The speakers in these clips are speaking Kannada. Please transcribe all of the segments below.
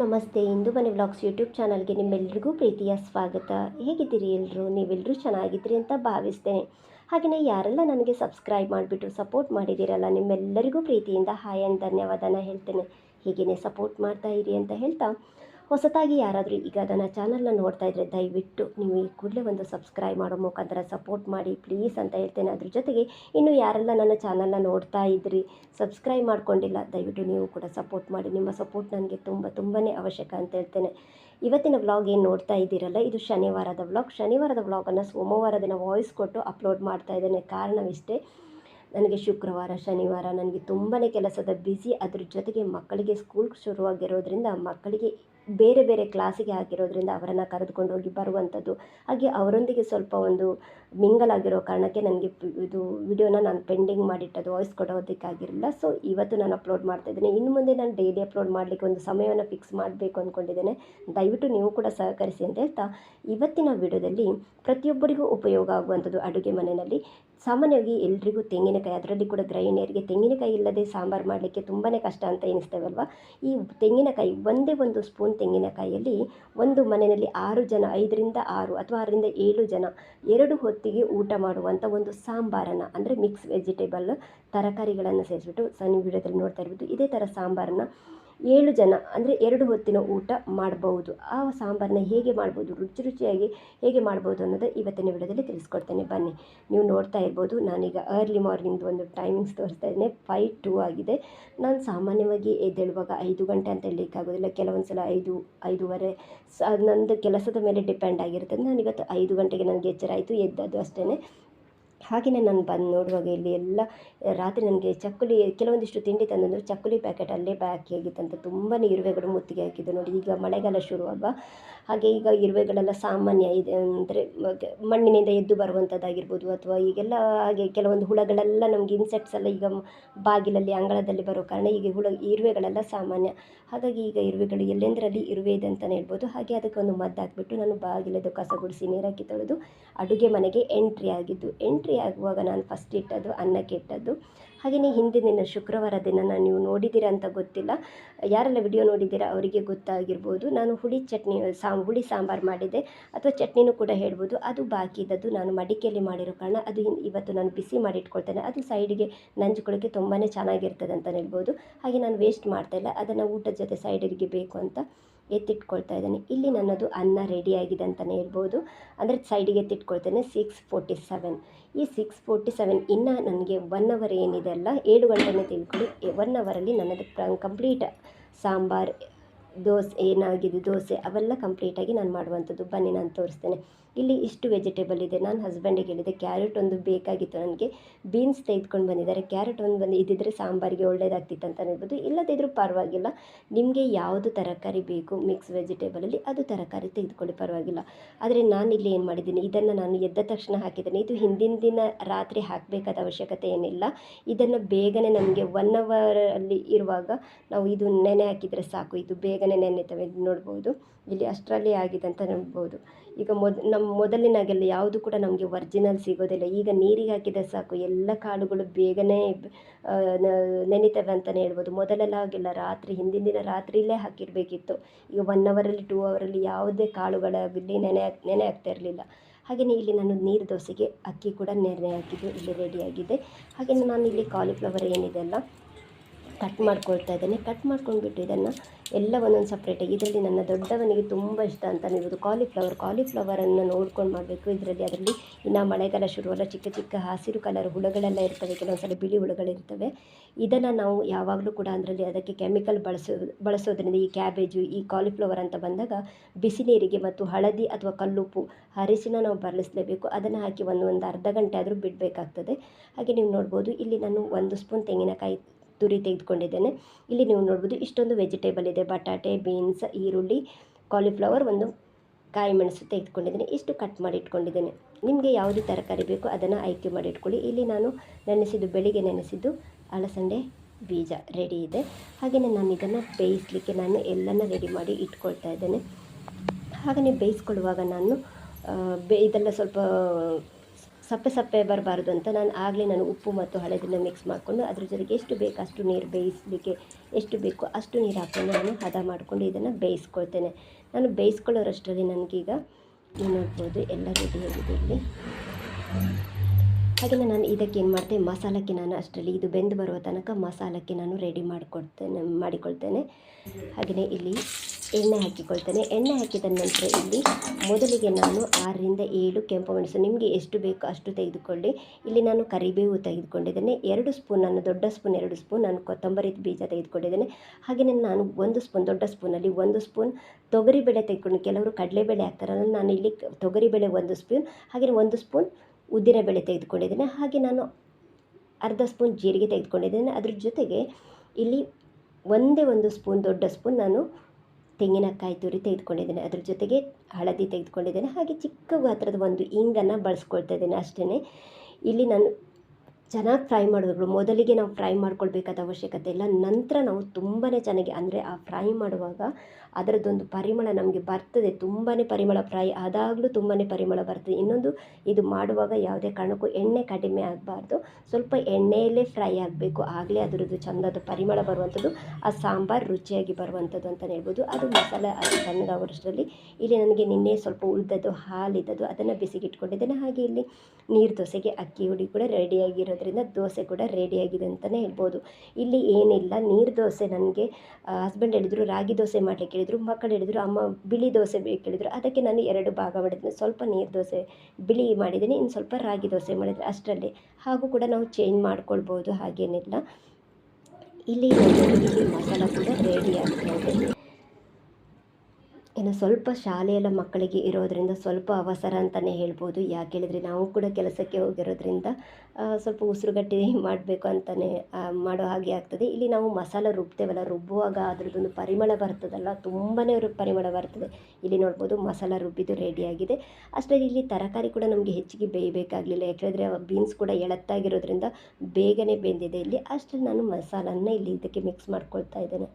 ನಮಸ್ತೆ. ಇಂದು ಮನೆ ವ್ಲಾಗ್ಸ್ ಯೂಟ್ಯೂಬ್ ಚಾನಲ್ಗೆ ನಿಮ್ಮೆಲ್ಲರಿಗೂ ಪ್ರೀತಿಯ ಸ್ವಾಗತ. ಹೇಗಿದ್ದೀರಿ ಎಲ್ಲರೂ ನೀವೆಲ್ಲರೂ ಚೆನ್ನಾಗಿದ್ದೀರಿ ಅಂತ ಭಾವಿಸ್ತೇನೆ. ಹಾಗೆಯೇ ಯಾರೆಲ್ಲ ನನಗೆ ಸಬ್ಸ್ಕ್ರೈಬ್ ಮಾಡಿಬಿಟ್ಟು ಸಪೋರ್ಟ್ ಮಾಡಿದ್ದೀರಲ್ಲ, ನಿಮ್ಮೆಲ್ಲರಿಗೂ ಪ್ರೀತಿಯಿಂದ ಹಾಯ್ ಆ್ಯಂಡ್ ಧನ್ಯವಾದನ ಹೇಳ್ತೇನೆ. ಹೀಗೇ ಸಪೋರ್ಟ್ ಮಾಡ್ತಾ ಇರಿ ಅಂತ ಹೇಳ್ತಾ ಹೊಸತಾಗಿ ಯಾರಾದರೂ ಈಗ ನನ್ನ ಚಾನಲ್ನ ನೋಡ್ತಾ ಇದ್ದರೆ ದಯವಿಟ್ಟು ನೀವು ಈ ಕೂಡಲೇ ಒಂದು ಸಬ್ಸ್ಕ್ರೈಬ್ ಮಾಡೋ ಮುಖಾಂತರ ಸಪೋರ್ಟ್ ಮಾಡಿ ಪ್ಲೀಸ್ ಅಂತ ಹೇಳ್ತೇನೆ. ಅದ್ರ ಜೊತೆಗೆ ಇನ್ನು ಯಾರೆಲ್ಲ ನನ್ನ ಚಾನಲ್ನ ನೋಡ್ತಾ ಇದ್ರಿ ಸಬ್ಸ್ಕ್ರೈಬ್ ಮಾಡ್ಕೊಂಡಿಲ್ಲ, ದಯವಿಟ್ಟು ನೀವು ಕೂಡ ಸಪೋರ್ಟ್ ಮಾಡಿ. ನಿಮ್ಮ ಸಪೋರ್ಟ್ ನನಗೆ ತುಂಬ ತುಂಬಾ ಅವಶ್ಯಕ ಅಂತ ಹೇಳ್ತೇನೆ. ಇವತ್ತಿನ ವ್ಲಾಗ್ ಏನು ನೋಡ್ತಾ ಇದ್ದೀರಲ್ಲ, ಇದು ಶನಿವಾರದ ವ್ಲಾಗ್ ಶನಿವಾರದ ವ್ಲಾಗನ್ನು ಸೋಮವಾರ ದಿನ ವಾಯ್ಸ್ ಕೊಟ್ಟು ಅಪ್ಲೋಡ್ ಮಾಡ್ತಾ ಇದ್ದೇನೆ. ಕಾರಣವಿಷ್ಟೇ, ನನಗೆ ಶುಕ್ರವಾರ, ಶನಿವಾರ, ನನಗೆ ತುಂಬಾ ಕೆಲಸದ ಬ್ಯುಸಿ ಅದ್ರ ಜೊತೆಗೆ ಮಕ್ಕಳಿಗೆ ಸ್ಕೂಲ್ ಶುರುವಾಗಿರೋದ್ರಿಂದ ಮಕ್ಕಳಿಗೆ ಬೇರೆ ಬೇರೆ ಕ್ಲಾಸಿಗೆ ಹಾಕಿರೋದ್ರಿಂದ ಅವರನ್ನು ಕರೆದುಕೊಂಡು ಹೋಗಿ ಬರುವಂಥದ್ದು. ಹಾಗೆ ಅವರೊಂದಿಗೆ ಸ್ವಲ್ಪ ಒಂದು ಮಿಂಗಲ್ ಆಗಿರೋ ಕಾರಣಕ್ಕೆ ನನಗೆ ಇದು ವಿಡಿಯೋನ ನಾನು ಪೆಂಡಿಂಗ್ ಮಾಡಿಟ್ಟದ್ದು, ವಾಯ್ಸ್ ಕೊಡೋದಕ್ಕಾಗಿರಲಿಲ್ಲ. ಸೊ, ಇವತ್ತು ನಾನು ಅಪ್ಲೋಡ್ ಮಾಡ್ತಾ ಇದ್ದೇನೆ. ಇನ್ನು ಮುಂದೆ ನಾನು ಡೈಲಿ ಅಪ್ಲೋಡ್ ಮಾಡಲಿಕ್ಕೆ ಒಂದು ಸಮಯವನ್ನು ಫಿಕ್ಸ್ ಮಾಡಬೇಕು ಅಂದ್ಕೊಂಡಿದ್ದೇನೆ. ದಯವಿಟ್ಟು ನೀವು ಕೂಡ ಸಹಕರಿಸಿ ಅಂತ ಹೇಳ್ತಾ, ಇವತ್ತಿನ ವಿಡಿಯೋದಲ್ಲಿ ಪ್ರತಿಯೊಬ್ಬರಿಗೂ ಉಪಯೋಗ ಆಗುವಂಥದ್ದು ಅಡುಗೆ ಮನೆಯಲ್ಲಿ. ಸಾಮಾನ್ಯವಾಗಿ ಎಲ್ರಿಗೂ ತೆಂಗಿನಕಾಯಿ, ಅದರಲ್ಲಿ ಕೂಡ ಗ್ರಹಿಣಿಯರಿಗೆ ತೆಂಗಿನಕಾಯಿ ಇಲ್ಲದೆ ಸಾಂಬಾರು ಮಾಡಲಿಕ್ಕೆ ತುಂಬಾ ಕಷ್ಟ ಅಂತ ಎನಿಸ್ತೇವಲ್ವ ಈ ತೆಂಗಿನಕಾಯಿ, ಒಂದೇ ಒಂದು ಸ್ಪೂನ್ ತೆಂಗಿನಕಾಯಿಯಲ್ಲಿ ಒಂದು ಮನೆಯಲ್ಲಿ ಆರು ಜನ, ಐದರಿಂದ ಆರು ಅಥವಾ ಆರರಿಂದ ಏಳು ಜನ ಎರಡು ಹೊತ್ತಿಗೆ ಊಟ ಮಾಡುವಂಥ ಒಂದು ಸಾಂಬಾರನ್ನು ಅಂದರೆ ಮಿಕ್ಸ್ ವೆಜಿಟೇಬಲ್ ತರಕಾರಿಗಳನ್ನು ಸೇರಿಸ್ಬಿಟ್ಟು ಸಣ್ಣ ವಿಡಿಯೋದಲ್ಲಿ ನೋಡ್ತಾ ಇರ್ಬೋದು. ಇದೇ ಥರ ಸಾಂಬಾರನ್ನು ಏಳು ಜನ, ಅಂದರೆ ಎರಡು ಹೊತ್ತಿನ ಊಟ ಮಾಡಬಹುದು. ಆ ಸಾಂಬಾರನ್ನ ಹೇಗೆ ಮಾಡ್ಬೋದು ರುಚಿ ರುಚಿಯಾಗಿ ಹೇಗೆ ಮಾಡ್ಬೋದು ಅನ್ನೋದು ಇವತ್ತಿನ ವಿಡಿಯೋದಲ್ಲಿ ತಿಳಿಸ್ಕೊಡ್ತೇನೆ. ಬನ್ನಿ, ನೀವು ನೋಡ್ತಾ ಇರ್ಬೋದು, ನಾನೀಗ ಅರ್ಲಿ ಮಾರ್ನಿಂಗ್ದು ಒಂದು ಟೈಮಿಂಗ್ಸ್ ತೋರಿಸ್ತಾ ಇದ್ದೇನೆ. ಫೈವ್ ಟೂ ಆಗಿದೆ. ನಾನು ಸಾಮಾನ್ಯವಾಗಿ ಎದ್ದೇಳುವಾಗ ಐದು ಗಂಟೆ ಅಂತ ಹೇಳಲಿಕ್ಕಾಗೋದಿಲ್ಲ ಕೆಲವೊಂದು ಸಲ ಐದು, ಐದೂವರೆ, ಸ ನಂದು ಕೆಲಸದ ಮೇಲೆ ಡಿಪೆಂಡ್ ಆಗಿರುತ್ತೆ ನಾನು ಇವತ್ತು ಐದು ಗಂಟೆಗೆ ನನಗೆ ಎಚ್ಚರ ಆಯಿತು ಎದ್ದದ್ದು ಅಷ್ಟೇ ಹಾಗೆಯೇ ನಾನು ಬಂದು ನೋಡುವಾಗ ಇಲ್ಲಿ ಎಲ್ಲ, ರಾತ್ರಿ ನನಗೆ ಚಕ್ಕುಲಿ, ಕೆಲವೊಂದಿಷ್ಟು ತಿಂಡಿ ತಂದಂದರು ಚಕ್ಕುಲಿ ಪ್ಯಾಕೆಟ್ ಅಲ್ಲೇ ಬಾಕಿ ಆಗಿತ್ತಂತ ತುಂಬಾ ಇರುವೆಗಳು ಮುತ್ತಿಗೆ ಹಾಕಿದ್ದು ನೋಡಿ. ಈಗ ಮಳೆಗಾಲ ಶುರುವಾಗ, ಹಾಗೆ ಈಗ ಇರುವೆಗಳೆಲ್ಲ ಸಾಮಾನ್ಯ ಇದೆ ಅಂದರೆ ಮಣ್ಣಿನಿಂದ ಎದ್ದು ಬರುವಂಥದ್ದಾಗಿರ್ಬೋದು ಅಥವಾ ಈಗೆಲ್ಲ ಹಾಗೆ ಕೆಲವೊಂದು ಹುಳಗಳೆಲ್ಲ ನಮಗೆ ಇನ್ಸೆಕ್ಟ್ಸ್ ಎಲ್ಲ ಈಗ ಬಾಗಿಲಲ್ಲಿ, ಅಂಗಳದಲ್ಲಿ ಬರೋ ಕಾರಣ ಈಗ ಹುಳ, ಇರುವೆಗಳೆಲ್ಲ ಸಾಮಾನ್ಯ. ಹಾಗಾಗಿ ಈಗ ಇರುವೆಗಳು ಎಲ್ಲೆಂದರಲ್ಲಿ ಇರುವೆ ಇದೆ ಅಂತಲೇ ಹೇಳ್ಬೋದು. ಹಾಗೆ ಅದಕ್ಕೆ ಒಂದು ಮದ್ದು ಹಾಕಿಬಿಟ್ಟು ನಾನು ಬಾಗಿಲದ್ದು ಕಸ ಗುಡಿಸಿ ನೀರಾಕಿ ತೊಳೆದು ಅಡುಗೆ ಮನೆಗೆ ಎಂಟ್ರಿ ಆಗಿದ್ದು. ಎಂಟ್ರಿ ಆಗುವಾಗ ನಾನು ಫಸ್ಟ್ ಇಟ್ಟದ್ದು ಅನ್ನಕ್ಕೆ ಇಟ್ಟದ್ದು. ಹಾಗೆಯೇ ಹಿಂದಿನ ದಿನ ಶುಕ್ರವಾರ ದಿನ ನಾನು ನೀವು ನೋಡಿದ್ದೀರಾ ಅಂತ ಗೊತ್ತಿಲ್ಲ. ಯಾರೆಲ್ಲ ವಿಡಿಯೋ ನೋಡಿದ್ದೀರಾ ಅವರಿಗೆ ಗೊತ್ತಾಗಿರ್ಬೋದು. ನಾನು ಹುಳಿ ಚಟ್ನಿ, ಸಾಂ, ಹುಳಿ ಸಾಂಬಾರು ಮಾಡಿದೆ ಅಥವಾ ಚಟ್ನಿನೂ ಕೂಡ ಹೇಳ್ಬೋದು. ಅದು ಬಾಕಿ ಇದ್ದದ್ದು ನಾನು ಮಡಿಕೆಯಲ್ಲಿ ಮಾಡಿರೋ ಕಾರಣ ಅದು ಇವತ್ತು ನಾನು ಬಿಸಿ ಮಾಡಿ ಇಟ್ಕೊಳ್ತೇನೆ ಅದು ಸೈಡಿಗೆ ನಂಚ್ಕೊಳ್ಳೋಕ್ಕೆ ತುಂಬಾ ಚೆನ್ನಾಗಿರ್ತದೆ ಅಂತ ಹೇಳ್ಬೋದು. ಹಾಗೆ ನಾನು ವೇಸ್ಟ್ ಮಾಡ್ತಾಯಿಲ್ಲ ಅದನ್ನು ಊಟದ ಜೊತೆ ಸೈಡಿಗೆ ಬೇಕು ಅಂತ. ಎತ್ತಿಟ್ಕೊಳ್ತಾ ಇದ್ದೇನೆ. ಇಲ್ಲಿ ನನ್ನದು ಅನ್ನ ರೆಡಿ ಆಗಿದೆ ಅಂತಲೇ ಹೇಳ್ಬೋದು. ಅಂದರೆ ಸೈಡಿಗೆ ಎತ್ತಿಟ್ಕೊಳ್ತೇನೆ ಸಿಕ್ಸ್ ಫೋರ್ಟಿ ಸೆವೆನ್ ಈ ಸಿಕ್ಸ್ ಫೋರ್ಟಿ ಸೆವೆನ್ ಇನ್ನು ನನಗೆ ಒನ್ ಅವರ್ ಏನಿದೆ ಅಲ್ಲ, ಏಳು ಗಂಟೆನೇ ತಿಳ್ಕೊಳ್ಳಿ. ಒನ್ ಅವರಲ್ಲಿ ನನ್ನದು ಕಂಪ್ಲೀಟ್ ಸಾಂಬಾರ್, ದೋಸೆ ಏನಾಗಿದೆ ದೋಸೆ, ಅವೆಲ್ಲ ಕಂಪ್ಲೀಟಾಗಿ ನಾನು ಮಾಡುವಂಥದ್ದು. ಬನ್ನಿ, ನಾನು ತೋರಿಸ್ತೇನೆ. ಇಲ್ಲಿ ಇಷ್ಟು ವೆಜಿಟೇಬಲ್ ಇದೆ. ನಾನು ಹಸ್ಬೆಂಡಿಗೆ ಹೇಳಿದೆ ಕ್ಯಾರೆಟ್ ಒಂದು ಬೇಕಾಗಿತ್ತು ನನಗೆ. ಬೀನ್ಸ್ ತೆಗೆದುಕೊಂಡು ಬಂದಿದ್ದಾರೆ. ಕ್ಯಾರೆಟ್ ಒಂದು ಬಂದು ಇದ್ದಿದ್ದರೆ ಸಾಂಬಾರಿಗೆ ಒಳ್ಳೇದಾಗ್ತಿತ್ತು ಅಂತ ಹೇಳ್ಬೋದು ಇಲ್ಲದಿದ್ದರೂ ಪರವಾಗಿಲ್ಲ. ನಿಮಗೆ ಯಾವುದು ತರಕಾರಿ ಬೇಕು ಮಿಕ್ಸ್ ವೆಜಿಟೇಬಲಲ್ಲಿ ಅದು ತರಕಾರಿ ತೆಗೆದುಕೊಳ್ಳಿ, ಪರವಾಗಿಲ್ಲ. ಆದರೆ ನಾನು ಇಲ್ಲಿ ಏನು ಮಾಡಿದ್ದೀನಿ, ಇದನ್ನು ನಾನು ಎದ್ದ ತಕ್ಷಣ ಹಾಕಿದ್ದೇನೆ. ಇದು ಹಿಂದಿನ ದಿನ ರಾತ್ರಿ ಹಾಕಬೇಕಾದ ಅವಶ್ಯಕತೆ ಏನಿಲ್ಲ. ಇದನ್ನು ಬೇಗನೆ ನಮಗೆ ಒನ್ ಅವರಲ್ಲಿ ಇರುವಾಗ ನಾವು ಇದು ನೆನೆ ಹಾಕಿದರೆ ಸಾಕು. ಇದು ಬೇಗನೆ ನೆನೆತವೆ, ನೋಡ್ಬೋದು. ಇಲ್ಲಿ ಅಷ್ಟರಲ್ಲಿ ಆಗಿದೆ ಅಂತ ನೋಡ್ಬೋದು ಈಗ ಮೊದ್ ನಮ್ಮ ಮೊದಲಿನಾಗೆಲ್ಲ ಯಾವುದು ಕೂಡ ನಮಗೆ ಒರ್ಜಿನಲ್ ಸಿಗೋದಿಲ್ಲ. ಈಗ ನೀರಿಗೆ ಹಾಕಿದರೆ ಸಾಕು, ಎಲ್ಲ ಕಾಳುಗಳು ಬೇಗನೆ ನೆನಿತವೆ ಅಂತಲೇ ಹೇಳ್ಬೋದು. ಮೊದಲೆಲ್ಲ ಆಗಿಲ್ಲ ರಾತ್ರಿ, ಹಿಂದಿನ ದಿನ ರಾತ್ರಿಯಲ್ಲೇ ಹಾಕಿರಬೇಕಿತ್ತು. ಈಗ ಒನ್ ಅವರಲ್ಲಿ ಟೂ ಅವರಲ್ಲಿ ಯಾವುದೇ ಕಾಳುಗಳಾಗಲಿ ನೆನೆ ನೆನೆ ಆಗ್ತಾ ಇರಲಿಲ್ಲ. ಹಾಗೆಯೇ ಇಲ್ಲಿ ನಾನು ನೀರು ದೋಸೆಗೆ ಅಕ್ಕಿ ಕೂಡ ನೆನೆ ಹಾಕಿದ್ದು ಇಲ್ಲಿ ರೆಡಿಯಾಗಿದೆ ಹಾಗೆಯೇ ನಾನು ಇಲ್ಲಿ ಕಾಲಿಫ್ಲವರ್ ಏನಿದೆ ಅಲ್ಲ ಕಟ್ ಮಾಡ್ಕೊಳ್ತಾ ಇದ್ದೇನೆ. ಕಟ್ ಮಾಡ್ಕೊಂಡ್ಬಿಟ್ಟು ಇದನ್ನು ಎಲ್ಲ ಒಂದೊಂದು ಸಪ್ರೇಟಾಗಿ ಇದರಲ್ಲಿ ನನ್ನ ದೊಡ್ಡವನಿಗೆ ತುಂಬ ಇಷ್ಟ ಅಂತ ಅನ್ನೋದು ಕಾಲಿಫ್ಲವರ್ ಕಾಲಿಫ್ಲವರನ್ನು ನೋಡ್ಕೊಂಡು ಮಾಡಬೇಕು. ಇದರಲ್ಲಿ ಅದರಲ್ಲಿ ಇನ್ನು ಮಳೆಗಾಲ ಶುರುವಲ್ಲ ಚಿಕ್ಕ ಚಿಕ್ಕ ಹಸಿರು ಕಲರ್ ಹುಳುಗಳೆಲ್ಲ ಇರ್ತವೆ. ಕೆಲವೊಂದ್ಸಲ ಬಿಳಿ ಹುಳುಗಳಿರ್ತವೆ ಇದನ್ನು ನಾವು ಯಾವಾಗಲೂ ಕೂಡ ಅದರಲ್ಲಿ ಅದಕ್ಕೆ ಕೆಮಿಕಲ್ ಬಳಸೋ ಬಳಸೋದ್ರಿಂದ ಈ ಕ್ಯಾಬೇಜು ಈ ಕಾಲಿಫ್ಲವರ್ ಅಂತ ಬಂದಾಗ ಬಿಸಿ ನೀರಿಗೆ ಮತ್ತು ಹಳದಿ ಅಥವಾ ಕಲ್ಲುಪ್ಪು ಹರಿಸಿನ ನಾವು ಬರಲಿಸಲೇಬೇಕು. ಅದನ್ನು ಹಾಕಿ ಒಂದು ಒಂದು ಅರ್ಧ ಗಂಟೆ ಆದರೂ ಬಿಡಬೇಕಾಗ್ತದೆ. ಹಾಗೆ ನೀವು ನೋಡ್ಬೋದು. ಇಲ್ಲಿ ನಾನು ಒಂದು ಸ್ಪೂನ್ ತೆಂಗಿನಕಾಯಿ ತುರಿ ತೆಗೆದುಕೊಂಡಿದ್ದೇನೆ. ಇಲ್ಲಿ ನೀವು ನೋಡ್ಬೋದು ಇಷ್ಟೊಂದು ವೆಜಿಟೇಬಲ್ ಇದೆ. ಬಟಾಟೆ ಬೀನ್ಸ್ ಈರುಳ್ಳಿ ಕಾಲಿಫ್ಲವರ್ ಒಂದು ಕಾಯಿ ಮೆಣಸು ತೆಗೆದುಕೊಂಡಿದ್ದೇನೆ. ಇಷ್ಟು ಕಟ್ ಮಾಡಿ ಇಟ್ಕೊಂಡಿದ್ದೇನೆ ನಿಮಗೆ ಯಾವುದೇ ತರಕಾರಿ ಬೇಕು ಅದನ್ನು ಆಯ್ಕೆ ಮಾಡಿ ಇಟ್ಕೊಳ್ಳಿ ಇಲ್ಲಿ ನಾನು ನೆನೆಸಿದ್ದು, ಬೆಳಿಗ್ಗೆ ನೆನೆಸಿದ್ದು ಅಲಸಂಡೆ ಬೀಜ ರೆಡಿ ಇದೆ. ಹಾಗೆಯೇ ನಾನು ಇದನ್ನು ಬೇಯಿಸಲಿಕ್ಕೆ ನಾನು ಎಲ್ಲನ ರೆಡಿ ಮಾಡಿ ಇಟ್ಕೊಳ್ತಾ ಇದ್ದೇನೆ. ಹಾಗೆಯೇ ಬೇಯಿಸ್ಕೊಳ್ಳುವಾಗ ನಾನು ಬೇ, ಇದೆಲ್ಲ ಸ್ವಲ್ಪ ಸಪ್ಪೆ ಸಪ್ಪೆ ಬರಬಾರ್ದು ಅಂತ ನಾನು ಆಗಲೇ ನಾನು ಉಪ್ಪು ಮತ್ತು ಹಳದಿನ ಮಿಕ್ಸ್ ಮಾಡಿಕೊಂಡು ಅದ್ರ ಜೊತೆಗೆ ಎಷ್ಟು ಬೇಕು ಅಷ್ಟು ನೀರು ಬೇಯಿಸಲಿಕ್ಕೆ ಎಷ್ಟು ಬೇಕು ಅಷ್ಟು ನೀರು ಹಾಕ್ಕೊಂಡು ನಾನು ಹದ ಮಾಡಿಕೊಂಡು ಇದನ್ನು ಬೇಯಿಸ್ಕೊಳ್ತೇನೆ. ನಾನು ಬೇಯಿಸ್ಕೊಳ್ಳೋರಷ್ಟರಲ್ಲಿ ನನಗೀಗ ನೀವು ನೋಡ್ಬೋದು ಎಲ್ಲ ರೆಡಿಯಾಗಿದೆ ಇಲ್ಲಿ. ಹಾಗೆಯೇ ನಾನು ಇದಕ್ಕೆ ಏನು ಮಾಡ್ತೆ, ಮಸಾಲಕ್ಕೆ ನಾನು ಅಷ್ಟರಲ್ಲಿ ಇದು ಬೆಂದು ಬರುವ ತನಕ ಮಸಾಲಕ್ಕೆ ನಾನು ರೆಡಿ ಮಾಡಿಕೊಡ್ತೇನೆ, ಮಾಡಿಕೊಳ್ತೇನೆ. ಹಾಗೆಯೇ ಇಲ್ಲಿ ಎಣ್ಣೆ ಹಾಕಿಕೊಳ್ತೇನೆ. ಎಣ್ಣೆ ಹಾಕಿದ ನಂತರ ಇಲ್ಲಿ ಮೊದಲಿಗೆ ನಾನು ಆರರಿಂದ ಏಳು ಕೆಂಪು ಮೆಣಸು, ನಿಮಗೆ ಎಷ್ಟು ಬೇಕೋ ಅಷ್ಟು ತೆಗೆದುಕೊಳ್ಳಿ. ಇಲ್ಲಿ ನಾನು ಕರಿಬೇವು ತೆಗೆದುಕೊಂಡಿದ್ದೇನೆ. ಎರಡು ಸ್ಪೂನ್, ನಾನು ದೊಡ್ಡ ಸ್ಪೂನ್, ಎರಡು ಸ್ಪೂನ್, ನಾನು ಕೊತ್ತಂಬರಿ ಬೀಜ ತೆಗೆದುಕೊಂಡಿದ್ದೇನೆ. ಹಾಗೆಯೇ ನಾನು ಒಂದು ಸ್ಪೂನ್, ದೊಡ್ಡ ಸ್ಪೂನಲ್ಲಿ ಒಂದು ಸ್ಪೂನ್ ತೊಗರಿಬೇಳೆ ತೆಗೆದುಕೊಂಡು, ಕೆಲವರು ಕಡಲೆಬೇಳೆ ಹಾಕ್ತಾರಲ್ಲ, ನಾನು ಇಲ್ಲಿ ತೊಗರಿಬೇಳೆ ಒಂದು ಸ್ಪೂನ್, ಹಾಗೆಯೇ ಒಂದು ಸ್ಪೂನ್ ಉದ್ದಿನಬೇಳೆ ತೆಗೆದುಕೊಂಡಿದ್ದೇನೆ. ಹಾಗೆ ನಾನು ಅರ್ಧ ಸ್ಪೂನ್ ಜೀರಿಗೆ ತೆಗೆದುಕೊಂಡಿದ್ದೇನೆ. ಅದ್ರ ಜೊತೆಗೆ ಇಲ್ಲಿ ಒಂದೇ ಒಂದು ಸ್ಪೂನ್, ದೊಡ್ಡ ಸ್ಪೂನ್ ನಾನು ತೆಂಗಿನಕಾಯಿ ತುರಿ ತೆಗೆದುಕೊಂಡಿದ್ದೇನೆ. ಅದ್ರ ಜೊತೆಗೆ ಹಳದಿ ತೆಗೆದುಕೊಂಡಿದ್ದೇನೆ. ಹಾಗೆ ಚಿಕ್ಕ ಗಾತ್ರದ ಒಂದು ಇಂಗನ್ನು ಬಳಸ್ಕೊಳ್ತಾ ಇದ್ದೇನೆ ಅಷ್ಟೇ ಇಲ್ಲಿ ನಾನು ಚೆನ್ನಾಗಿ ಫ್ರೈ ಮಾಡಬೇಕು ಮೊದಲಿಗೆ ನಾವು ಫ್ರೈ ಮಾಡ್ಕೊಳ್ಬೇಕಾದ ಅವಶ್ಯಕತೆ ಇಲ್ಲ. ನಂತರ ನಾವು ತುಂಬಾ ಚೆನ್ನಾಗಿ, ಅಂದರೆ ಆ ಫ್ರೈ ಮಾಡುವಾಗ ಅದರದ್ದೊಂದು ಪರಿಮಳ ನಮಗೆ ಬರ್ತದೆ. ತುಂಬಾ ಪರಿಮಳ ಫ್ರೈ ಆದಾಗಲೂ ತುಂಬಾ ಪರಿಮಳ ಬರ್ತದೆ. ಇನ್ನೊಂದು, ಇದು ಮಾಡುವಾಗ ಯಾವುದೇ ಕಾರಣಕ್ಕೂ ಎಣ್ಣೆ ಕಡಿಮೆ ಆಗಬಾರ್ದು. ಸ್ವಲ್ಪ ಎಣ್ಣೆಯಲ್ಲೇ ಫ್ರೈ ಆಗಬೇಕು. ಆಗಲೇ ಅದರದ್ದು ಚಂದದ ಪರಿಮಳ ಬರುವಂಥದ್ದು, ಆ ಸಾಂಬಾರು ರುಚಿಯಾಗಿ ಬರುವಂಥದ್ದು ಅಂತಲೇ ಹೇಳ್ಬೋದು. ಅದು ಮಸಾಲೆ, ಅದು ವರ್ಷದಲ್ಲಿ ಇಲ್ಲಿ ನನಗೆ ನಿನ್ನೆ ಸ್ವಲ್ಪ ಉಳಿದದ್ದು ಹಾಲಿದ್ದದ್ದು, ಅದನ್ನು ಬಿಸಿಗಿಟ್ಕೊಂಡಿದ್ದೇನೆ. ಹಾಗೆ ಇಲ್ಲಿ ನೀರು ದೋಸೆಗೆ ಅಕ್ಕಿ ಹುಡಿ ಕೂಡ ರೆಡಿಯಾಗಿರೋದ್ರಿಂದ ದೋಸೆ ಕೂಡ ರೆಡಿಯಾಗಿದೆ ಅಂತಲೇ ಹೇಳ್ಬೋದು. ಇಲ್ಲಿ ಏನಿಲ್ಲ, ನೀರು ದೋಸೆ ನನಗೆ ಹಸ್ಬೆಂಡ್ ಹೇಳಿದರು, ರಾಗಿ ದೋಸೆ ಮಾಡಲಿಕ್ಕೆ ಹೇಳಿದರು, ಮಕ್ಕಳು ಹೇಳಿದರು, ಅಮ್ಮ ಬಿಳಿ ದೋಸೆ ಬೇಕು ಹೇಳಿದರು ಅದಕ್ಕೆ ನಾನು ಎರಡು ಭಾಗ ಮಾಡಿದ್ದೀನಿ ಸ್ವಲ್ಪ ನೀರು ದೋಸೆ ಬಿಳಿ ಮಾಡಿದ್ದೀನಿ, ಇನ್ನು ಸ್ವಲ್ಪ ರಾಗಿ ದೋಸೆ ಮಾಡಿದರೆ ಅಷ್ಟರಲ್ಲಿ. ಹಾಗೂ ಕೂಡ ನಾವು ಚೇಂಜ್ ಮಾಡ್ಕೊಳ್ಬೋದು, ಹಾಗೇನಿಲ್ಲ. ಇಲ್ಲಿ ಇಲ್ಲಿ ಮಸಾಲ ಕೂಡ ರೆಡಿ ಆಗ್ತಾಯಿದೆ ಇನ್ನು ಸ್ವಲ್ಪ ಶಾಲೆಯೆಲ್ಲ ಮಕ್ಕಳಿಗೆ ಇರೋದರಿಂದ ಸ್ವಲ್ಪ ಅವಸರ ಅಂತಲೇ ಹೇಳ್ಬೋದು. ಯಾಕೆ ಹೇಳಿದರೆ ನಾವು ಕೂಡ ಕೆಲಸಕ್ಕೆ ಹೋಗಿರೋದ್ರಿಂದ ಸ್ವಲ್ಪ ಉಸಿರುಗಟ್ಟಿ ಮಾಡಬೇಕು ಅಂತಲೇ ಮಾಡೋ ಹಾಗೆ ಆಗ್ತದೆ. ಇಲ್ಲಿ ನಾವು ಮಸಾಲ ರುಬ್ತೇವಲ್ಲ, ರುಬ್ಬುವಾಗ ಅದರದ್ದೊಂದು ಪರಿಮಳ ಬರ್ತದಲ್ಲ ತುಂಬಾ ಪರಿಮಳ ಬರ್ತದೆ. ಇಲ್ಲಿ ನೋಡ್ಬೋದು ಮಸಾಲ ರುಬ್ಬಿದ್ದು ರೆಡಿಯಾಗಿದೆ ಅಷ್ಟೇ ಇಲ್ಲಿ ತರಕಾರಿ ಕೂಡ ನಮಗೆ ಹೆಚ್ಚಿಗೆ ಬೇಯಬೇಕಾಗಲಿಲ್ಲ. ಯಾಕೆಂದರೆ ಬೀನ್ಸ್ ಕೂಡ ಎಳತ್ತಾಗಿರೋದ್ರಿಂದ ಬೇಗನೆ ಬೆಂದಿದೆ. ಇಲ್ಲಿ ಅಷ್ಟೇ ನಾನು ಮಸಾಲನ್ನು ಇಲ್ಲಿ ಇದಕ್ಕೆ ಮಿಕ್ಸ್ ಮಾಡ್ಕೊಳ್ತಾ ಇದ್ದೇನೆ.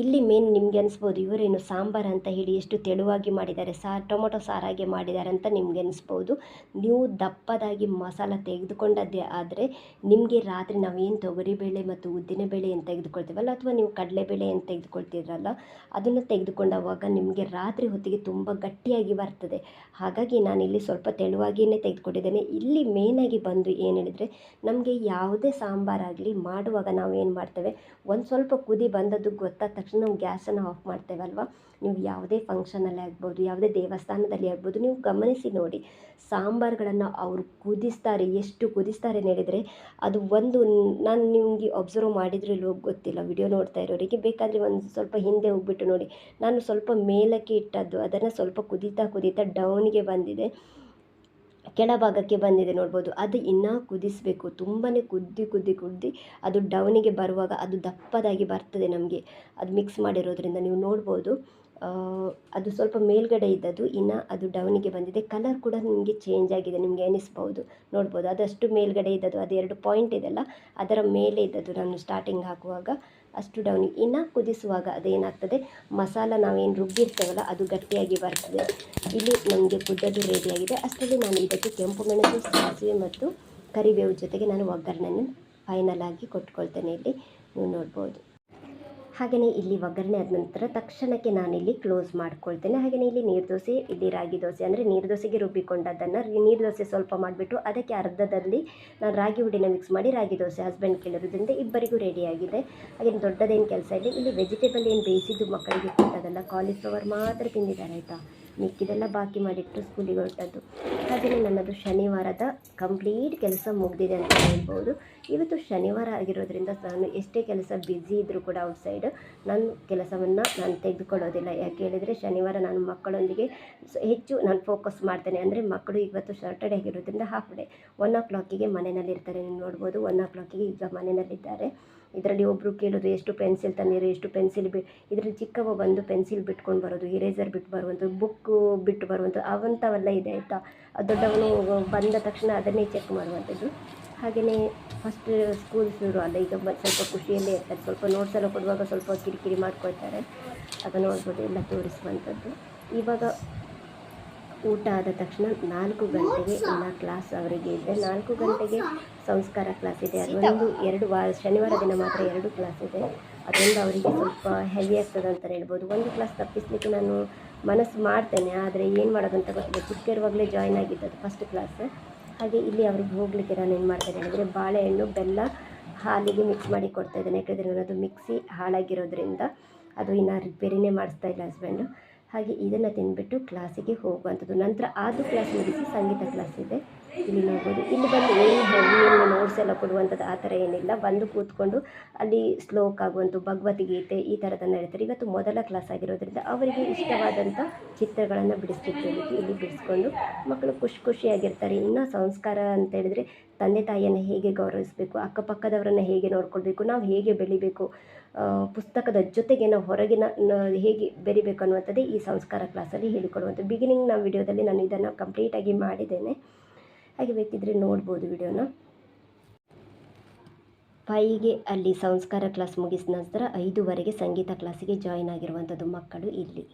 ಇಲ್ಲಿ ಮೇನ್ ನಿಮಗೆ ಅನಿಸ್ಬೋದು, ಇವರೇನು ಸಾಂಬಾರು ಅಂತ ಹೇಳಿ ಎಷ್ಟು ತೆಳುವಾಗಿ ಮಾಡಿದ್ದಾರೆ, ಸಾ, ಟೊಮೊಟೊ ಸಾರಾಗೆ ಮಾಡಿದ್ದಾರೆ ಅಂತ ನಿಮ್ಗೆ ಅನಿಸ್ಬೋದು. ನೀವು ದಪ್ಪದಾಗಿ ಮಸಾಲ ತೆಗೆದುಕೊಂಡದ್ದೇ ಆದರೆ ನಿಮಗೆ ರಾತ್ರಿ ನಾವೇನು ತೊಗರಿಬೇಳೆ ಮತ್ತು ಉದ್ದಿನಬೇಳೆ ಅಂತ ತೆಗೆದುಕೊಳ್ತೀವಲ್ಲ, ಅಥವಾ ನೀವು ಕಡಲೆಬೇಳೆ ಅಂತ ತೆಗೆದುಕೊಳ್ತೀರಲ್ಲ, ಅದನ್ನು ತೆಗೆದುಕೊಂಡವಾಗ ನಿಮಗೆ ರಾತ್ರಿ ಹೊತ್ತಿಗೆ ತುಂಬ ಗಟ್ಟಿಯಾಗಿ ಬರ್ತದೆ. ಹಾಗಾಗಿ ನಾನಿಲ್ಲಿ ಸ್ವಲ್ಪ ತೆಳುವಾಗಿಯೇ ತೆಗೆದುಕೊಂಡಿದ್ದೇನೆ. ಇಲ್ಲಿ ಮೇನಾಗಿ ಬಂದು ಏನು ಹೇಳಿದರೆ, ನಮಗೆ ಯಾವುದೇ ಸಾಂಬಾರಾಗಲಿ ಮಾಡುವಾಗ ನಾವು ಏನು ಮಾಡ್ತೇವೆ, ಒಂದು ಸ್ವಲ್ಪ ಕುದಿ ಬಂದದ್ದು ಗೊತ್ತಾದ ತಕ್ಷಣ ನಾವು ಗ್ಯಾಸನ್ನು ಆಫ್ ಮಾಡ್ತೇವಲ್ವ? ನೀವು ಯಾವುದೇ ಫಂಕ್ಷನಲ್ಲಿ ಆಗ್ಬೋದು, ಯಾವುದೇ ದೇವಸ್ಥಾನದಲ್ಲಿ ಆಗ್ಬೋದು, ನೀವು ಗಮನಿಸಿ ನೋಡಿ. ಸಾಂಬಾರುಗಳನ್ನು ಅವರು ಕುದಿಸ್ತಾರೆ, ಎಷ್ಟು ಕುದಿಸ್ತಾರೆ ಹೇಳಿದರೆ ಅದು ಒಂದು ನಾನು ನಿಮಗೆ ಅಬ್ಸರ್ವ್ ಮಾಡಿದ್ರು ಇಲ್ವೋ ಗೊತ್ತಿಲ್ಲ. ವಿಡಿಯೋ ನೋಡ್ತಾ ಇರೋರಿಗೆ ಬೇಕಾದರೆ ಒಂದು ಸ್ವಲ್ಪ ಹಿಂದೆ ಹೋಗ್ಬಿಟ್ಟು ನೋಡಿ. ನಾನು ಸ್ವಲ್ಪ ಮೇಲಕ್ಕೆ ಇಟ್ಟದ್ದು, ಅದನ್ನು ಸ್ವಲ್ಪ ಕುದೀತಾ ಕುದೀತಾ ಡೌನಿಗೆ ಬಂದಿದೆ. ಕೆಳಭಾಗಕ್ಕೆ ಬಂದಿದೆ ನೋಡ್ಬೋದು. ಅದು ಇನ್ನೂ ಕುದಿಸಬೇಕು. ತುಂಬಾ ಕುದ್ದಿ ಕುದ್ದಿ ಕುದ್ದಿ ಅದು ಡೌನಿಗೆ ಬರುವಾಗ ಅದು ದಪ್ಪದಾಗಿ ಬರ್ತದೆ ನಮಗೆ. ಅದು ಮಿಕ್ಸ್ ಮಾಡಿರೋದ್ರಿಂದ ನೀವು ನೋಡ್ಬೋದು. ಅದು ಸ್ವಲ್ಪ ಮೇಲ್ಗಡೆ ಇದ್ದದ್ದು ಇನ್ನು ಅದು ಡೌನಿಗೆ ಬಂದಿದೆ. ಕಲರ್ ಕೂಡ ನಿಮಗೆ ಚೇಂಜ್ ಆಗಿದೆ, ನಿಮಗೆ ಎನಿಸ್ಬೋದು. ನೋಡ್ಬೋದು. ಅದಷ್ಟು ಮೇಲ್ಗಡೆ ಇದ್ದದ್ದು ಅದು ಎರಡು ಪಾಯಿಂಟ್ ಇದೆಲ್ಲ ಅದರ ಮೇಲೆ ಇದ್ದದ್ದು ನಾನು ಸ್ಟಾರ್ಟಿಂಗ್ ಹಾಕುವಾಗ ಅಷ್ಟು ಡೌನಿಗೆ ಇನ್ನು ಕುದಿಸುವಾಗ ಅದೇನಾಗ್ತದೆ? ಮಸಾಲ ನಾವೇನು ರುಬ್ಬಿರ್ತೇವಲ್ಲ, ಅದು ಗಟ್ಟಿಯಾಗಿ ಬರ್ತದೆ. ಇಲ್ಲಿ ನಮಗೆ ಕುದ್ದದು ರೆಡಿಯಾಗಿದೆ ಅಷ್ಟರಲ್ಲಿ ನಾನು ಇದಕ್ಕೆ ಕೆಂಪು ಮೆಣಸು, ಸಾಸಿವೆ ಮತ್ತು ಕರಿಬೇವು ಜೊತೆಗೆ ನಾನು ಒಗ್ಗರಣೆಯನ್ನು ಫೈನಲ್ ಆಗಿ ಕೊಟ್ಕೊಳ್ತೇನೆ ಇಲ್ಲಿ. ನೀವು ನೋಡ್ಬೋದು. ಹಾಗೆಯೇ ಇಲ್ಲಿ ಒಗ್ಗರಣೆ ಆದ ನಂತರ ತಕ್ಷಣಕ್ಕೆ ನಾನಿಲ್ಲಿ ಕ್ಲೋಸ್ ಮಾಡ್ಕೊಳ್ತೇನೆ. ಹಾಗೆಯೇ ಇಲ್ಲಿ ನೀರು ದೋಸೆ, ಇಲ್ಲಿ ರಾಗಿ ದೋಸೆ ಅಂದರೆ ನೀರು ದೋಸೆಗೆ ರುಬ್ಬಿಕೊಂಡದ್ದನ್ನು ನೀರು ದೋಸೆ ಸ್ವಲ್ಪ ಮಾಡಿಬಿಟ್ಟು ಅದಕ್ಕೆ ಅರ್ಧದಲ್ಲಿ ನಾನು ರಾಗಿ ಹುಡಿನ ಮಿಕ್ಸ್ ಮಾಡಿ ರಾಗಿ ದೋಸೆ ಹಸ್ಬೆಂಡ್ ಕೇಳಿರೋದ್ರಿಂದ ಇಬ್ಬರಿಗೂ ರೆಡಿಯಾಗಿದೆ ಹಾಗೆ ದೊಡ್ಡದೇನು ಕೆಲಸ ಇದೆ ಇಲ್ಲಿ ವೆಜಿಟೇಬಲ್ ಏನು ಬೇಯಿಸಿದ್ದು ಮಕ್ಕಳಿಗೆ ಕೊಟ್ಟದಲ್ಲ ಕಾಲಿಫ್ಲವರ್ ಮಾತ್ರ ತಿಂದಿದ್ದಾರೆ, ಆಯಿತಾ? ಮಿಕ್ಕಿದೆಲ್ಲ ಬಾಕಿ ಮಾಡಿಟ್ಟು ಸ್ಕೂಲಿಗೆ ಹೊರಟದ್ದು. ಹಾಗೆಯೇ ನನ್ನದು ಶನಿವಾರದ ಕಂಪ್ಲೀಟ್ ಕೆಲಸ ಮುಗಿದಿದೆ ಅಂತ ಹೇಳ್ಬೋದು. ಇವತ್ತು ಶನಿವಾರ ಆಗಿರೋದ್ರಿಂದ ನಾನು ಎಷ್ಟೇ ಕೆಲಸ ಬ್ಯುಸಿ ಇದ್ದರೂ ಕೂಡ ಔಟ್ಸೈಡ್ ನಾನು ಕೆಲಸವನ್ನು ನಾನು ತೆಗೆದುಕೊಳ್ಳೋದಿಲ್ಲ. ಯಾಕೆ ಹೇಳಿದರೆ ಶನಿವಾರ ನಾನು ಮಕ್ಕಳೊಂದಿಗೆ ಹೆಚ್ಚು ನಾನು ಫೋಕಸ್ ಮಾಡ್ತೇನೆ. ಅಂದರೆ ಮಕ್ಕಳು ಇವತ್ತು ಸಾಟರ್ಡೆ ಆಗಿರೋದ್ರಿಂದ ಹಾಫ್ ಡೇ ಒನ್ ಓ ಕ್ಲಾಕಿಗೆ ಮನೆಯಲ್ಲಿರ್ತಾರೆ. ನೀವು ನೋಡ್ಬೋದು ಒನ್ ಓ ಕ್ಲಾಕಿಗೆ ಈಗ ಮನೆಯಲ್ಲಿದ್ದಾರೆ. ಇದರಲ್ಲಿ ಒಬ್ಬರು ಕೇಳೋದು, ಎಷ್ಟು ಪೆನ್ಸಿಲ್ ತಂದಿರಿ? ಎಷ್ಟು ಪೆನ್ಸಿಲ್ ಬಿ ಇದರಲ್ಲಿ ಚಿಕ್ಕವ ಬಂದು ಪೆನ್ಸಿಲ್ ಬಿಟ್ಕೊಂಡು ಬರೋದು ಇರೇಸರ್ ಬಿಟ್ಟು ಬರುವಂಥದ್ದು ಬುಕ್ಕು ಬಿಟ್ಟು ಬರುವಂಥದ್ದು ಅವಂಥವೆಲ್ಲ ಇದೆ ಆಯಿತಾ? ದೊಡ್ಡವನು ಬಂದ ತಕ್ಷಣ ಅದನ್ನೇ ಚೆಕ್ ಮಾಡುವಂಥದ್ದು. ಹಾಗೆಯೇ ಫಸ್ಟ್ ಸ್ಕೂಲ್ ಶುರು ಅಲ್ಲ ಈಗ ಸ್ವಲ್ಪ ಖುಷಿಯಲ್ಲೇ ಇರ್ತದೆ ಸ್ವಲ್ಪ ನೋಟ್ಸ್ ಎಲ್ಲ ಕೊಡುವಾಗ ಸ್ವಲ್ಪ ಕಿರಿಕಿರಿ ಮಾಡ್ಕೊಳ್ತಾರೆ. ಅದನ್ನು ನೋಡ್ಬೋದು ಎಲ್ಲ ತೋರಿಸುವಂಥದ್ದು. ಇವಾಗ ಊಟ ಆದ ತಕ್ಷಣ ನಾಲ್ಕು ಗಂಟೆಗೆ ಎಲ್ಲ ಕ್ಲಾಸ್ ಅವರಿಗೆ ಇದೆ. ನಾಲ್ಕು ಗಂಟೆಗೆ ಸಂಸ್ಕಾರ ಕ್ಲಾಸ್ ಇದೆ. ಅದೊಂದು ಎರಡು ವಾರ, ಶನಿವಾರ ದಿನ ಮಾತ್ರ ಎರಡು ಕ್ಲಾಸ್ ಇದೆ. ಅದೊಂದು ಅವರಿಗೆ ಸ್ವಲ್ಪ ಹೆವಿ ಆಗ್ತದೆ ಅಂತಲೇ ಹೇಳ್ಬೋದು. ಒಂದು ಕ್ಲಾಸ್ ತಪ್ಪಿಸಲಿಕ್ಕೆ ನಾನು ಮನಸ್ಸು ಮಾಡ್ತೇನೆ, ಆದರೆ ಏನು ಮಾಡೋದು ಅಂತ ಗೊತ್ತಿಲ್ಲ. ಚಿಕ್ಕಿರುವಾಗಲೇ ಜಾಯ್ನ್ ಆಗಿದ್ದದು ಫಸ್ಟ್ ಕ್ಲಾಸ್ ಹಾಗೆ ಇಲ್ಲಿ ಅವ್ರಿಗೆ ಹೋಗಲಿಕ್ಕೆ ನಾನು ಏನು ಮಾಡ್ತೇನೆ ಅಂದರೆ ಬಾಳೆಹಣ್ಣು, ಬೆಲ್ಲ ಹಾಲಿಗೆ ಮಿಕ್ಸ್ ಮಾಡಿ ಕೊಡ್ತಾ ಇದ್ದೇನೆ. ನಾನು ಅದು ಮಿಕ್ಸಿ ಹಾಳಾಗಿರೋದ್ರಿಂದ ಅದು ಇನ್ನು ರಿಪೇರಿನೇ ಮಾಡಿಸ್ತಾ ಇಲ್ಲ ಹಸ್ಬೆಂಡು ಹಾಗೆ ಇದನ್ನು ತಿಂದುಬಿಟ್ಟು ಕ್ಲಾಸಿಗೆ ಹೋಗುವಂಥದ್ದು. ನಂತರ ಆದು ಕ್ಲಾಸ್ ಮುಗಿಸಿ ಸಂಗೀತ ಕ್ಲಾಸ್ ಇದೆ. ಇಲ್ಲಿ ನೋಡ್ಬೋದು. ಇಲ್ಲಿ ಬಂದು ಏನು ಹೆವಿ ಏನು ನೋಟ್ಸ್ ಎಲ್ಲ ಕೊಡುವಂಥದ್ದು ಆ ಥರ ಏನಿಲ್ಲ. ಬಂದು ಕೂತ್ಕೊಂಡು ಅಲ್ಲಿ ಶ್ಲೋಕ ಆಗುವಂಥ ಭಗವದ್ಗೀತೆ ಈ ಥರದನ್ನು ಹೇಳ್ತಾರೆ. ಇವತ್ತು ಮೊದಲ ಕ್ಲಾಸ್ ಆಗಿರೋದ್ರಿಂದ ಅವರಿಗೆ ಇಷ್ಟವಾದಂಥ ಚಿತ್ರಗಳನ್ನು ಬಿಡಿಸ್ಲಿಕ್ಕೆ ಇಲ್ಲಿ ಬಿಡಿಸ್ಕೊಂಡು ಮಕ್ಕಳು ಖುಷಿ ಖುಷಿಯಾಗಿರ್ತಾರೆ. ಇನ್ನೂ ಸಂಸ್ಕಾರ ಅಂತ ಹೇಳಿದ್ರೆ ತಂದೆ ತಾಯಿಯನ್ನು ಹೇಗೆ ಗೌರವಿಸಬೇಕು, ಅಕ್ಕಪಕ್ಕದವರನ್ನು ಹೇಗೆ ನೋಡ್ಕೊಳ್ಬೇಕು, ನಾವು ಹೇಗೆ ಬೆಳಿಬೇಕು ಪುಸ್ತಕದ ಜೊತೆಗೆ ನಾವು ಹೊರಗಿನ ಹೇಗೆ ಬೆರಿಬೇಕು ಅನ್ನುವಂಥದ್ದೇ ಈ ಸಂಸ್ಕಾರ ಕ್ಲಾಸಲ್ಲಿ ಹೇಳಿಕೊಡುವಂಥದ್ದು. ಬಿಗಿನಿಂಗ್ ನಾವು ವಿಡಿಯೋದಲ್ಲಿ ನಾನು ಇದನ್ನು ಕಂಪ್ಲೀಟಾಗಿ ಮಾಡಿದ್ದೇನೆ. ಹಾಗೆ ಬೇಕಿದ್ರೆ ನೋಡ್ಬೋದು ವಿಡಿಯೋನ. ಫೈಗೆ ಅಲ್ಲಿ ಸಂಸ್ಕಾರ ಕ್ಲಾಸ್ ಮುಗಿಸಿದ ನಂತರ ಐದುವರೆಗೆ ಸಂಗೀತ ಕ್ಲಾಸಿಗೆ ಜಾಯಿನ್ ಆಗಿರುವಂಥದ್ದು ಮಕ್ಕಳು ಇಲ್ಲಿ.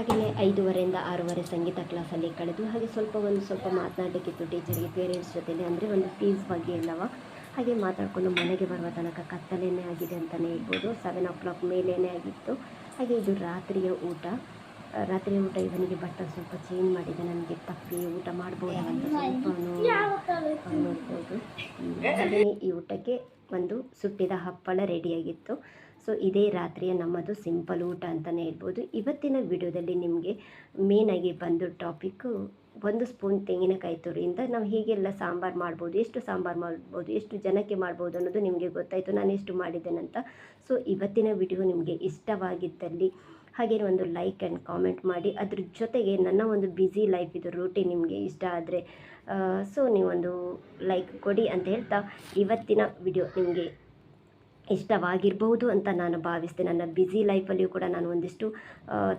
ಹಾಗೆಯೇ ಐದುವರೆಯಿಂದ ಆರೂವರೆ ಸಂಗೀತ ಕ್ಲಾಸಲ್ಲಿ ಕಳೆದು ಹಾಗೆ ಸ್ವಲ್ಪ ಒಂದು ಸ್ವಲ್ಪ ಮಾತನಾಡಲಿಕ್ಕಿತ್ತು ಟೀಚರ್ಗೆ ಪೇರೆಂಟ್ಸ್ ಜೊತೆಲಿ. ಅಂದರೆ ಒಂದು ಫೀಸ್ ಬಗ್ಗೆ ಎಲ್ಲವ. ಹಾಗೆ ಮಾತಾಡಿಕೊಂಡು ಮನೆಗೆ ಬರುವ ತನಕ ಕತ್ತಲೇನೇ ಆಗಿದೆ ಅಂತಲೇ ಹೇಳ್ಬೋದು. ಸೆವೆನ್ ಓ ಕ್ಲಾಕ್ ಮೇಲೇನೇ ಆಗಿತ್ತು. ಹಾಗೆ ಇದು ರಾತ್ರಿಯ ಊಟ. ರಾತ್ರಿಯ ಊಟ ಇವನಿಗೆ ಬಟ್ಟೆ ಸ್ವಲ್ಪ ಚೇಂಜ್ ಮಾಡಿದೆ. ನನಗೆ ತಪ್ಪಿ ಊಟ ಮಾಡ್ಬೋದು ಅಂತ ಸ್ವಲ್ಪ ನೋಡ್ಬೋದು. ಈ ಊಟಕ್ಕೆ ಒಂದು ಸುಟ್ಟಿದ ಹಪ್ಪಳ ರೆಡಿಯಾಗಿತ್ತು ಸೊ ಇದೇ ರಾತ್ರಿಯ ನಮ್ಮದು ಸಿಂಪಲ್ ಊಟ ಅಂತಲೇ ಹೇಳ್ಬೋದು. ಇವತ್ತಿನ ವಿಡಿಯೋದಲ್ಲಿ ನಿಮಗೆ ಮೇನಾಗಿ ಬಂದು ಟಾಪಿಕ್ಕು ಒಂದು ಸ್ಪೂನ್ ತೆಂಗಿನಕಾಯಿ ತುರಿಯಿಂದ ನಾವು ಹೀಗೆಲ್ಲ ಸಾಂಬಾರು ಮಾಡ್ಬೋದು, ಎಷ್ಟು ಸಾಂಬಾರು ಮಾಡ್ಬೋದು, ಎಷ್ಟು ಜನಕ್ಕೆ ಮಾಡ್ಬೋದು ಅನ್ನೋದು ನಿಮಗೆ ಗೊತ್ತಾಯಿತು. ನಾನು ಎಷ್ಟು ಮಾಡಿದ್ದೇನಂತ ಸೊ ಇವತ್ತಿನ ವಿಡಿಯೋ ನಿಮಗೆ ಇಷ್ಟವಾಗಿದ್ದಲ್ಲಿ ಹಾಗೆ ಒಂದು ಲೈಕ್ ಆ್ಯಂಡ್ ಕಾಮೆಂಟ್ ಮಾಡಿ. ಅದ್ರ ಜೊತೆಗೆ ನನ್ನ ಒಂದು ಬ್ಯುಸಿ ಲೈಫ್ ಇದು ರೂಟೀನ್ ನಿಮಗೆ ಇಷ್ಟ ಆದರೆ ಸೊ ನೀವೊಂದು ಲೈಕ್ ಕೊಡಿ ಅಂತ ಹೇಳ್ತಾ ಇವತ್ತಿನ ವಿಡಿಯೋ ನಿಮಗೆ ಇಷ್ಟವಾಗಿರ್ಬೋದು ಅಂತ ನಾನು ಭಾವಿಸ್ತೇನೆ ನನ್ನ ಬ್ಯುಸಿ ಲೈಫಲ್ಲಿಯೂ ಕೂಡ ನಾನು ಒಂದಿಷ್ಟು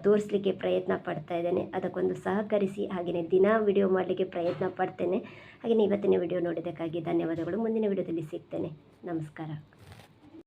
ತೋರಿಸಲಿಕ್ಕೆ ಪ್ರಯತ್ನ ಪಡ್ತಾ ಇದ್ದೇನೆ. ಅದಕ್ಕೊಂದು ಸಹಕರಿಸಿ ಹಾಗೆಯೇ ದಿನ ವಿಡಿಯೋ ಮಾಡಲಿಕ್ಕೆ ಪ್ರಯತ್ನ ಪಡ್ತೇನೆ. ಹಾಗೆಯೇ ಇವತ್ತಿನ ವಿಡಿಯೋ ನೋಡಿದ್ದಕ್ಕಾಗಿ ಧನ್ಯವಾದಗಳು. ಮುಂದಿನ ವಿಡಿಯೋದಲ್ಲಿ ಸಿಗ್ತೇನೆ. ನಮಸ್ಕಾರ.